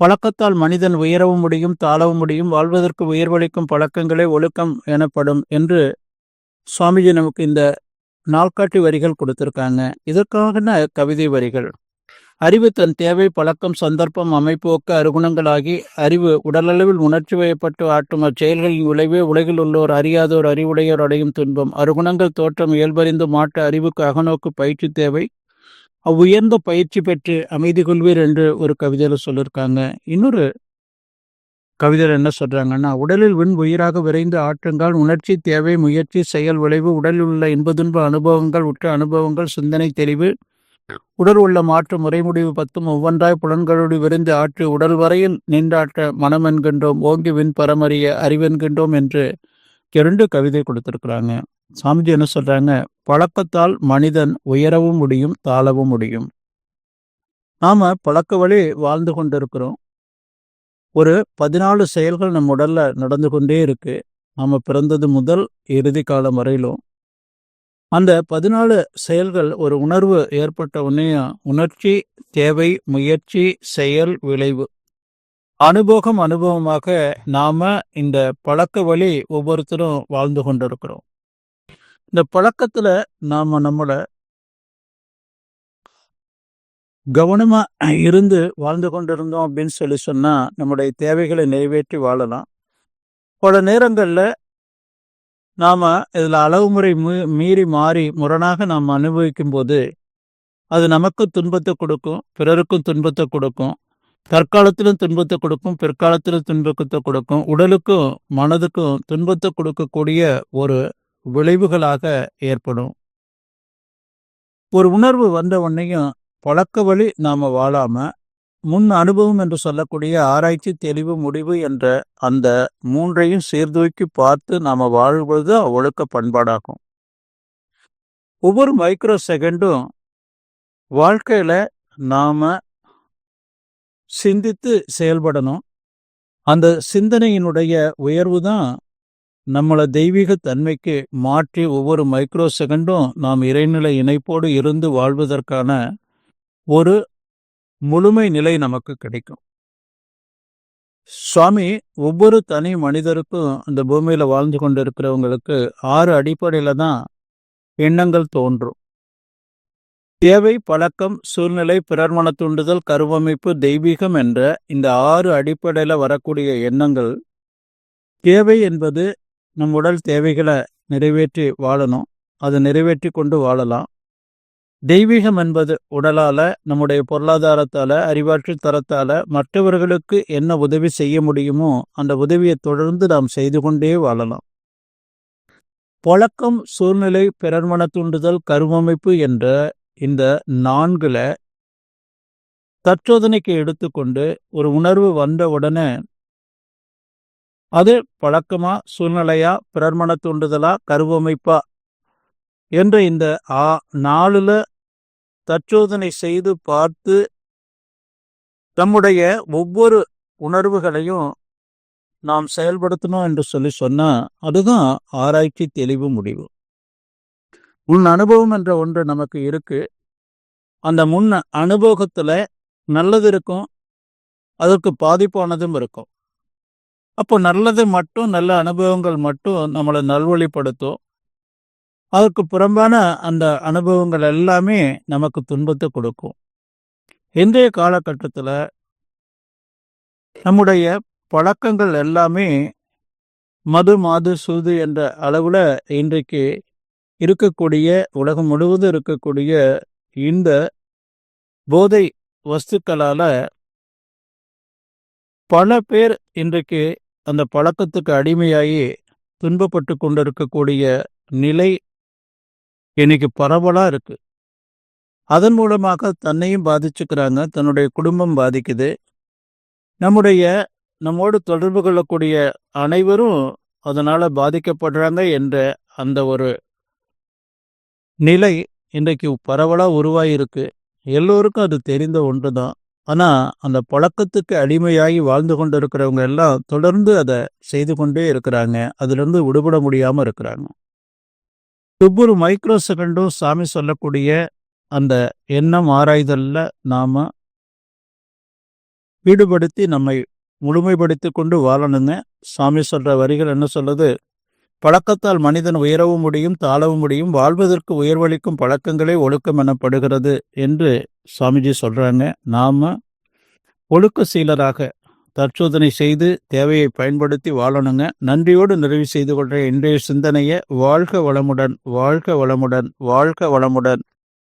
பழக்கத்தால் மனிதன் உயரவும் முடியும் தாழவும் முடியும் வாழ்வதற்கு உயர்வளிக்கும் பழக்கங்களே ஒழுக்கம் எனப்படும் என்று சுவாமிஜி நமக்கு இந்த நாள்காட்டி வரிகள் கொடுத்திருக்காங்க. இதற்கான கவிதை வரிகள். அறிவு தன் தேவை பழக்கம் சந்தர்ப்பம் அமைப்போக்கு அருகுணங்களாகி அறிவு உடலளவில் உணர்ச்சி வயப்பட்டு ஆட்டும் அச்செயல்களின் விளைவே உலகில் உள்ளோர் அறியாதோர் அறிவுடையோர் அடையும் துன்பம். அருகுணங்கள் தோற்றம் இயல்பறிந்து மாட்ட அறிவுக்கு அகநோக்கு பயிற்சி தேவை. அவ்வுயர்ந்த பயிற்சி பெற்று அமைதி கொள்வீர் என்று ஒரு கவிதையில் சொல்லியிருக்காங்க இன்னொரு கவிதையில் என்ன சொல்கிறாங்கன்னா உடலில் விண் உயிராக விரைந்து ஆற்றுங்கள் உணர்ச்சி தேவை முயற்சி செயல் விளைவு உடலில் உள்ள இன்பதுன்ப அனுபவங்கள் உற்ற அனுபவங்கள் சிந்தனை தெளிவு உடல் உள்ள மாற்று முறைமுடிவு பத்தும் ஒவ்வொன்றாய் புலன்களோடு விருந்து ஆற்று உடல் வரையில் நின்றாற்ற மனம் என்கின்றோம் ஓங்கி விண் பரமறிய அறிவென்கின்றோம் என்று இரண்டு கவிதை கொடுத்திருக்கிறாங்க. சாமிஜி என்ன சொல்றாங்க? பழக்கத்தால் மனிதன் உயரவும் முடியும் தாழவும் முடியும். நாம பழக்க வழி வாழ்ந்து கொண்டிருக்கிறோம். ஒரு பதினாலு செயல்கள் நம்ம உடல்ல நடந்து கொண்டே இருக்கு. நாம பிறந்தது முதல் இறுதி காலம் வரையிலும். அந்த பதினாலு செயல்கள் ஒரு உணர்வு ஏற்பட்ட உடனே உணர்ச்சி தேவை முயற்சி செயல் விளைவு. அனுபவம் அனுபவமாக நாம இந்த பழக்க வழி ஒவ்வொருத்தரும் வாழ்ந்து கொண்டிருக்கிறோம். இந்த பழக்கத்துல நாம நம்மள கவனமா இருந்து வாழ்ந்து கொண்டிருந்தோம் அப்படின்னு சொல்லி சொன்னா நம்முடைய தேவைகளை நிறைவேற்றி வாழலாம். பல நேரங்கள்ல நாம இதுல அளவு முறை மீறி மாறி முரணாக நாம் அனுபவிக்கும் போது அது நமக்கும் துன்பத்தை கொடுக்கும் பிறருக்கும் துன்பத்தை கொடுக்கும் தற்காலத்திலும் துன்பத்தை கொடுக்கும் பிற்காலத்திலும் துன்பத்தை கொடுக்கும் உடலுக்கும் மனதுக்கும் துன்பத்தை கொடுக்கக்கூடிய ஒரு விளைவுகளாக ஏற்படும். ஒரு உணர்வு வந்த உடனேயும் பழக்க வழி நாம் வாழாம முன் அனுபவம் என்று சொல்லக்கூடிய ஆராய்ச்சி தெளிவு முடிவு என்ற அந்த மூன்றையும் சீர்தூக்கி பார்த்து நாம் வாழ்வது ஒழுக்க பண்பாடாகும். ஒவ்வொரு மைக்ரோ செகண்டும் வாழ்க்கையில நாம சிந்தித்து செயல்படணும். அந்த சிந்தனையினுடைய உயர்வு தான் நம்மளை தெய்வீக தன்மைக்கு மாற்றி ஒவ்வொரு மைக்ரோ செகண்டும் நாம் இறைநிலை இணைப்போடு இருந்து வாழ்வதற்கான ஒரு முழுமை நிலை நமக்கு கிடைக்கும். சுவாமி ஒவ்வொரு தனி மனிதருக்கும் அந்த பூமியில் வாழ்ந்து கொண்டிருக்கிறவங்களுக்கு ஆறு அடிப்படையில் தான் எண்ணங்கள் தோன்றும். தேவை பழக்கம் சூழ்நிலை பிறர்மன தூண்டுதல் கருவமைப்பு தெய்வீகம் என்ற இந்த ஆறு அடிப்படையில் வரக்கூடிய எண்ணங்கள் தேவை என்பது நம் உடல் தேவைகளை நிறைவேற்றி வாழணும். அதை நிறைவேற்றி கொண்டு வாழலாம். தெய்வீகம் என்பது உடலால் நம்முடைய பொருளாதாரத்தால் அறிவாற்றல் தரத்தால் மற்றவர்களுக்கு என்ன உதவி செய்ய முடியுமோ அந்த உதவியை தொடர்ந்து நாம் செய்து கொண்டே வாழலாம். பழக்கம் சூழ்நிலை பிறர்மன தூண்டுதல் கருவமைப்பு என்ற இந்த நான்குல தற்சோதனைக்கு எடுத்துக்கொண்டு ஒரு உணர்வு வந்த உடனே அது பழக்கமா சூழ்நிலையா பிரர்மண தூண்டுதலா கருவமைப்பா? என்ற இந்த ஆ நாளில் தற்சோதனை செய்து பார்த்து தம்முடைய ஒவ்வொரு உணர்வுகளையும் நாம் செயல்படுத்தணும் என்று சொல்லி சொன்னால் அதுதான் ஆராய்ச்சி தெளிவு முடிவு. உன் அனுபவம் என்ற ஒன்று நமக்கு இருக்கு. அந்த முன் அனுபவத்தில் நல்லது இருக்கும் அதற்கு பாதிப்பானதும் இருக்கும். அப்போ நல்லது மட்டும் நல்ல அனுபவங்கள் மட்டும் நம்மளை நல்வழிப்படுத்தும். அதற்கு புறம்பான அந்த அனுபவங்கள் எல்லாமே நமக்கு துன்பத்தை கொடுக்கும். இன்றைய காலகட்டத்தில் நம்முடைய பழக்கங்கள் எல்லாமே மது மாது சூது என்ற அளவில் இன்றைக்கு இருக்கக்கூடிய உலகம் முழுவதும் இருக்கக்கூடிய இந்த போதை வஸ்துக்களால் பல பேர் இன்றைக்கு அந்த பழக்கத்துக்கு அடிமையாகி துன்பப்பட்டு கொண்டிருக்கக்கூடிய நிலை இன்னைக்கு பரவலாக இருக்கு. அதன் மூலமாக தன்னையும் பாதிச்சுக்கிறாங்க தன்னுடைய குடும்பம் பாதிக்குது. நம்முடைய நம்மோடு தொடர்பு கொள்ளக்கூடிய அனைவரும் அதனால் பாதிக்கப்படுறாங்க என்ற அந்த ஒரு நிலை இன்றைக்கு பரவலாக உருவாகியிருக்கு எல்லோருக்கும் அது தெரிந்த ஒன்று தான் ஆனால் அந்த பழக்கத்துக்கு அடிமையாகி வாழ்ந்து கொண்டு இருக்கிறவங்க எல்லாம் தொடர்ந்து அதை செய்து கொண்டே இருக்கிறாங்க. அதிலிருந்து விடுபட முடியாமல் இருக்கிறாங்க. ஒவ்வொரு மைக்ரோ செகண்டும் சாமி சொல்லக்கூடிய அந்த எண்ணம் ஆராய்தலில் நாம் ஈடுபடுத்தி நம்மை முழுமைப்படுத்தி கொண்டு வாழணுங்க. சாமி சொல்கிற வரிகள் என்ன சொல்லுது? பழக்கத்தால் மனிதன் உயரவும் முடியும் தாழவும் முடியும் வாழ்வதற்கு உயர்வளிக்கும் பழக்கங்களே ஒழுக்கம் எனப்படுகிறது என்று சாமிஜி சொல்கிறாங்க நாம் ஒழுக்க சீலராக தற்சோதனை செய்து தேவையை பயன்படுத்தி வாழணுங்க. நன்றியோடு நிறைவு செய்து கொள்கிற இன்றைய சிந்தனையை வாழ்க வளமுடன் வாழ்க வளமுடன் வாழ்க வளமுடன்.